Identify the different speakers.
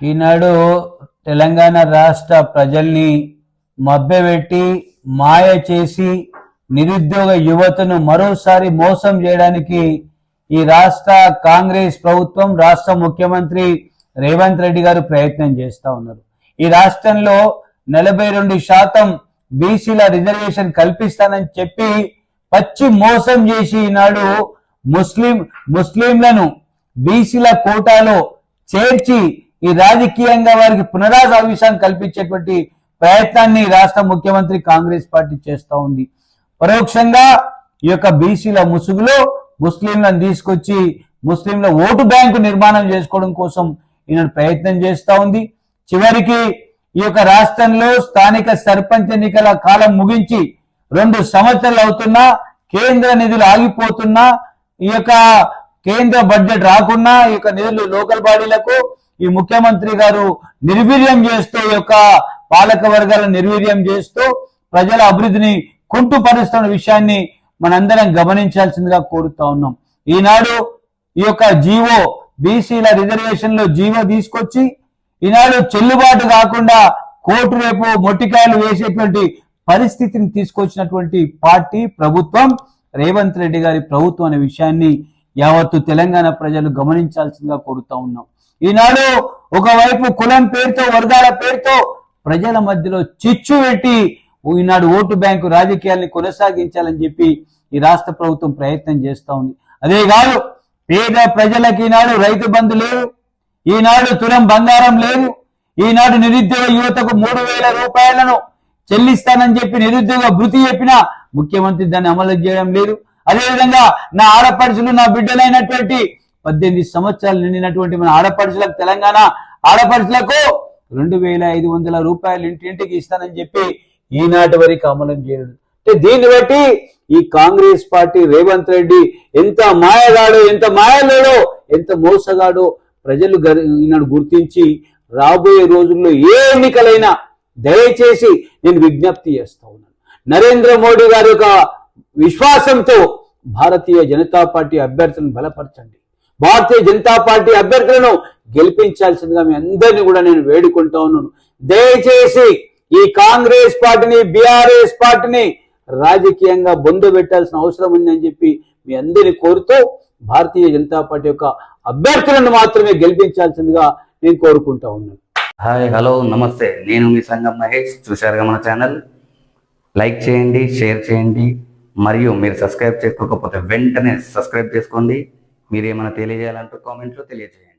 Speaker 1: ఈనాడు తెలంగాణ రాష్ట్ర ప్రజల్ని మభ్యపెట్టి మాయ చేసి నిరుద్యోగ యువతను మరోసారి మోసం చేయడానికి ఈ రాష్ట్ర కాంగ్రెస్ ప్రభుత్వం రాష్ట్ర ముఖ్యమంత్రి రేవంత్ రెడ్డి గారు ప్రయత్నం చేస్తా ఉన్నారు. ఈ రాష్ట్రంలో నలభై రెండు శాతం బీసీల రిజర్వేషన్ కల్పిస్తానని చెప్పి పచ్చి మోసం చేసి ఈనాడు ముస్లిం ముస్లింలను బీసీల కోటాలో చేర్చి ఈ రాజకీయంగా వారికి పునరావాసం కల్పించేటువంటి ప్రయత్నాన్ని రాష్ట్ర ముఖ్యమంత్రి కాంగ్రెస్ పార్టీ చేస్తూ ఉంది. పరోక్షంగా ఈ యొక్క బీసీల ముసుగులో ముస్లింలను తీసుకొచ్చి ముస్లింల ఓటు బ్యాంకు నిర్మాణం చేసుకోవడం కోసం ఈయన ప్రయత్నం చేస్తూ ఉంది. చివరికి ఈ యొక్క రాష్ట్రంలో స్థానిక సర్పంచ్ ఎన్నికల కాలం ముగించి రెండు సంవత్సరాలు అవుతున్నా కేంద్ర నిధులు ఆగిపోతున్నా ఈ యొక్క కేంద్ర బడ్జెట్ రాకున్నా ఈ యొక్క నిధులు లోకల్ బాడీలకు ఈ ముఖ్యమంత్రి గారు నిర్వీర్యం చేస్తూ ఈ యొక్క పాలక వర్గాలను నిర్వీర్యం చేస్తూ ప్రజల అభివృద్ధిని కుంటుపరుస్తున్న విషయాన్ని మనందరం గమనించాల్సిందిగా కోరుతా ఉన్నాం. ఈనాడు ఈ యొక్క జీవో బీసీల రిజర్వేషన్లో జీవో తీసుకొచ్చి ఈనాడు చెల్లుబాటు కాకుండా కోర్టు రేపు మొట్టికాయలు వేసేటువంటి పరిస్థితిని తీసుకొచ్చినటువంటి పార్టీ ప్రభుత్వం రేవంత్ రెడ్డి గారి ప్రభుత్వం అనే విషయాన్ని యావత్తు తెలంగాణ ప్రజలు గమనించాల్సిందిగా కోరుతా ఉన్నాం. ఈనాడు ఒకవైపు కులం పేరుతో వర్గాల పేరుతో ప్రజల మధ్యలో చిచ్చు పెట్టి ఈనాడు ఓటు బ్యాంకు రాజకీయాల్ని కొనసాగించాలని చెప్పి ఈ రాష్ట్ర ప్రభుత్వం ప్రయత్నం చేస్తా ఉంది. అదే కాదు పేద ప్రజలకు ఈనాడు రైతు బంధు లేదు ఈనాడు తులం బంగారం లేదు ఈనాడు నిరుద్యోగ యువతకు మూడు వేల రూపాయలను చెల్లిస్తానని చెప్పి నిరుద్యోగ భృతి చెప్పినా ముఖ్యమంత్రి దాన్ని అమలు చేయడం లేదు. అదేవిధంగా నా ఆడపడుచులు నా బిడ్డలైనటువంటి పద్దెనిమిది సంవత్సరాలు నిండినటువంటి మన ఆడపడుచులకు తెలంగాణ ఆడపడుచులకు రెండు వేల ఐదు వందల రూపాయలు ఇంటింటికి ఇస్తానని చెప్పి ఈనాటి వరకు అమలు చేయడం అంటే దీన్ని బట్టి ఈ కాంగ్రెస్ పార్టీ రేవంత్ రెడ్డి ఎంత మాయగాడో ఎంత మాయలేడో ఎంత మోసగాడో ప్రజలు ఈనాడు గుర్తించి రాబోయే రోజుల్లో ఏ ఎన్నికలైనా దయచేసి నేను విజ్ఞప్తి చేస్తా ఉన్నాను. నరేంద్ర మోడీ గారి యొక్క విశ్వాసంతో భారతీయ జనతా పార్టీ అభ్యర్థులను బలపరచండి. భారతీయ జనతా పార్టీ అభ్యర్థులను గెలిపించాల్సిందిగా మీ అందరినీ కూడా నేను వేడుకుంటా ఉన్నాను. దయచేసి ఈ కాంగ్రెస్ పార్టీని బీఆర్ఎస్ పార్టీని రాజకీయంగా బొందు పెట్టాల్సిన అవసరం ఉందని చెప్పి మీ అందరిని కోరుతూ భారతీయ జనతా పార్టీ యొక్క అభ్యర్థులను మాత్రమే గెలిపించాల్సిందిగా నేను కోరుకుంటా ఉన్నాను.
Speaker 2: హాయ్ హలో నమస్తే. నేను మీ సంగం మహేష్. చూశారుగా మన ఛానల్. లైక్ చేయండి షేర్ చేయండి. మరియు మీరు సబ్స్క్రైబ్ చేసుకోకపోతే వెంటనే సబ్స్క్రైబ్ చేసుకోండి. మీరేమైనా తెలియజేయాలంటే కామెంట్లో తెలియజేయండి.